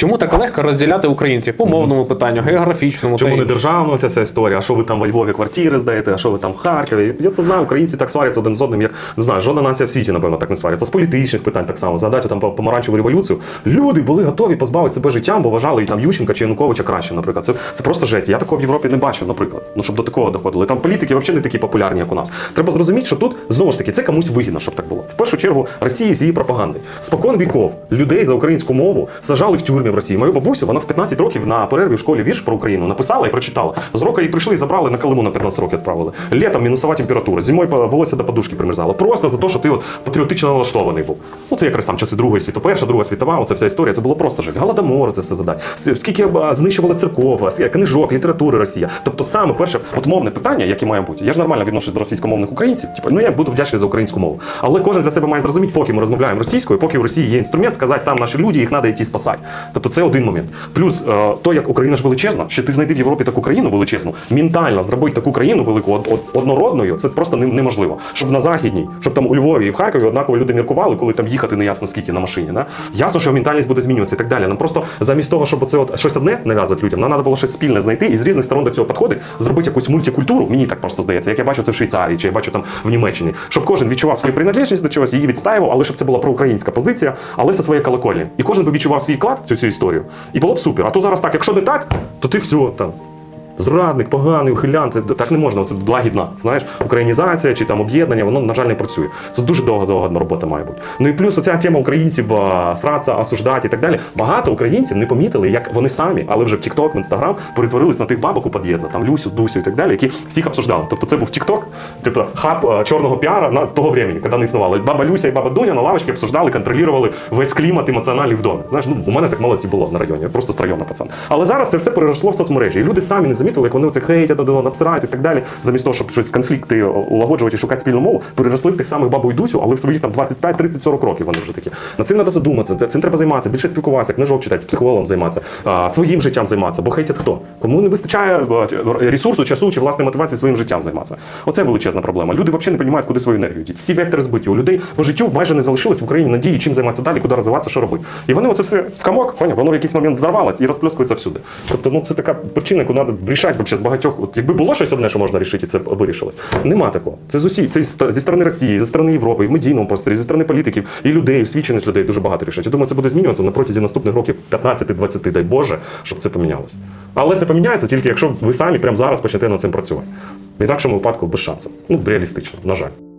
Чому так легко розділяти українців по мовному питанню, географічному Чому та не іншому? державно ця вся історія? А що ви там во Львові квартири здаєте, а що ви там в Харкові? Я це знаю, українці так сваряться один з одним, як не знаю, жодна нація в світі, напевно, так не сваряться. З політичних питань так само. Згадайте там по- помаранчеву революцію. Люди були готові позбавити себе життям, бо вважали і там Ющенка чи Януковича краще, наприклад. Це, це просто жесть. Я такого в Європі не бачив, наприклад. Ну щоб до такого доходили. Там політики взагалі не такі популярні, як у нас. Треба зрозуміти, що тут знову ж таки це комусь вигідно, щоб так було. В першу чергу Росії з її пропагандою. Спокон віков людей за українську мову сажали в тюрмі в Росії. Мою бабусю, вона в 15 років на перерві в школі вірш про Україну написала і прочитала. З року її прийшли і забрали на Калиму на 15 років відправили. Літом мінусова температура, зимою волосся до подушки примерзало. Просто за те, що ти от патріотично налаштований був. Ну це якраз там часи Другої світу, перша, друга світова, оця вся історія. Це було просто жесть. Голодомор, це все задать. Скільки а, знищували церков, книжок, літератури Росія. Тобто саме перше, от мовне питання, яке має бути. Я ж нормально відношусь до російськомовних українців. Типу, ну я буду вдячний за українську мову. Але кожен для себе має зрозуміти, поки ми розмовляємо російською, поки в Росії є інструмент, сказати, там наші люди, їх треба йти спасати. Тобто це один момент. Плюс е, то, як Україна ж величезна, що ти знайди в Європі таку країну величезну, ментально зробити таку країну велику од- од- однородною, це просто неможливо. Щоб на західній, щоб там у Львові і в Харкові однаково люди міркували, коли там їхати не ясно скільки на машині. Да? Ясно, що ментальність буде змінюватися і так далі. Нам просто замість того, щоб це от щось одне нав'язувати людям, нам треба було щось спільне знайти і з різних сторон до цього підходити, зробити якусь мультикультуру. Мені так просто здається, як я бачу це в Швейцарії, чи я бачу там в Німеччині, щоб кожен відчував свою приналежність до чогось, її відстаював, але щоб це була проукраїнська позиція, але зі своєї колокольні. І кожен би відчував свій вклад в цю історію. І було б супер. А то зараз так, якщо не так, то ти все там. Зрадник, поганий, ухилян, це так не можна. Це лагідна, знаєш, українізація чи там об'єднання, воно, на жаль, не працює. Це дуже довга-довга робота має бути. Ну і плюс оця тема українців а, сратися, осуждати і так далі. Багато українців не помітили, як вони самі, але вже в TikTok, в Instagram перетворились на тих бабок у під'їзді, там Люсю, Дусю і так далі, які всіх обсуждали. Тобто це був TikTok, типу хаб чорного піара на того времени, коли не існувало. Баба Люся і баба Дуня на лавочці обсуждали, контролювали весь клімат емоціональний в домі. Знаєш, ну у мене так молодці було на районі, я просто з пацан. Але зараз це все переросло в соцмережі. І люди самі не замітили, як вони оце хейтять одного, обсирають і так далі. Замість того, щоб щось конфлікти улагоджувати і шукати спільну мову, переросли в тих самих бабу і Дусю, але в свої там 25, 30, 40 років вони вже такі. Над цим треба задуматися. Цим треба займатися, більше спілкуватися, книжок читати, з психологом займатися, своїм життям займатися. Бо хейтять хто? Кому не вистачає ресурсу, часу чи власної мотивації своїм життям займатися. Оце величезна проблема. Люди взагалі не розуміють, куди свою енергію діти. Всі вектори збиті. У людей по життю майже не залишилось в Україні надії, чим займатися далі, куди розвиватися, що робити. І вони оце все в комок, воно в якийсь момент взорвалось і розплескується всюди. Тобто, ну це така причина, яку треба вирішати вообще з багатьох. От, якби було щось одне, що можна рішити, і це вирішилось. Нема такого. Це з усі це зі сторони Росії, зі сторони Європи, в медійному просторі, зі сторони політиків і людей, свідченість людей дуже багато рішать. Я думаю, це буде змінюватися на протязі наступних років 15-20, дай Боже, щоб це помінялося. Але це поміняється тільки якщо ви самі прямо зараз почнете над цим працювати. В інакшому випадку без шансів. Ну, реалістично, на жаль.